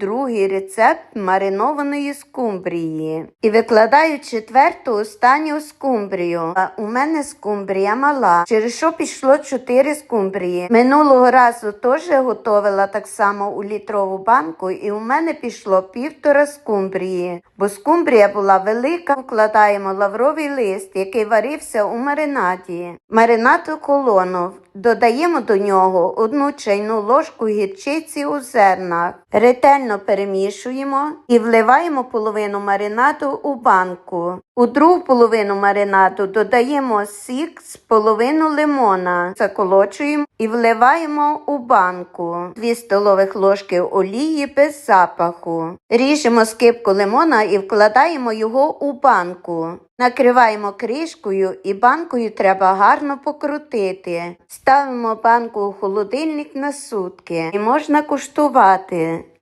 другий рецепт маринованої скумбрії. І викладаю четверту останню скумбрію. А у мене скумбрія мала, через що пішло 4 скумбрії. Минулого разу теж готувала так само у літрову банку, і у мене пішло півтора скумбрії. Бо скумбрія була велика, вкладаємо лавровий лист, який варився у маринаді. Маринад колону. Додаємо до нього одну чайну ложку гірчиці у зернах. Ретельно перемішуємо і вливаємо половину маринаду у банку. У другу половину маринаду додаємо сік з половину лимона, заколочуємо і вливаємо у банку 2 столових ложки олії без запаху. Ріжемо скибку лимона і вкладаємо його у банку. Накриваємо кришкою і банкою треба гарно покрутити. Ставимо банку у холодильник на сутки і можна куштувати.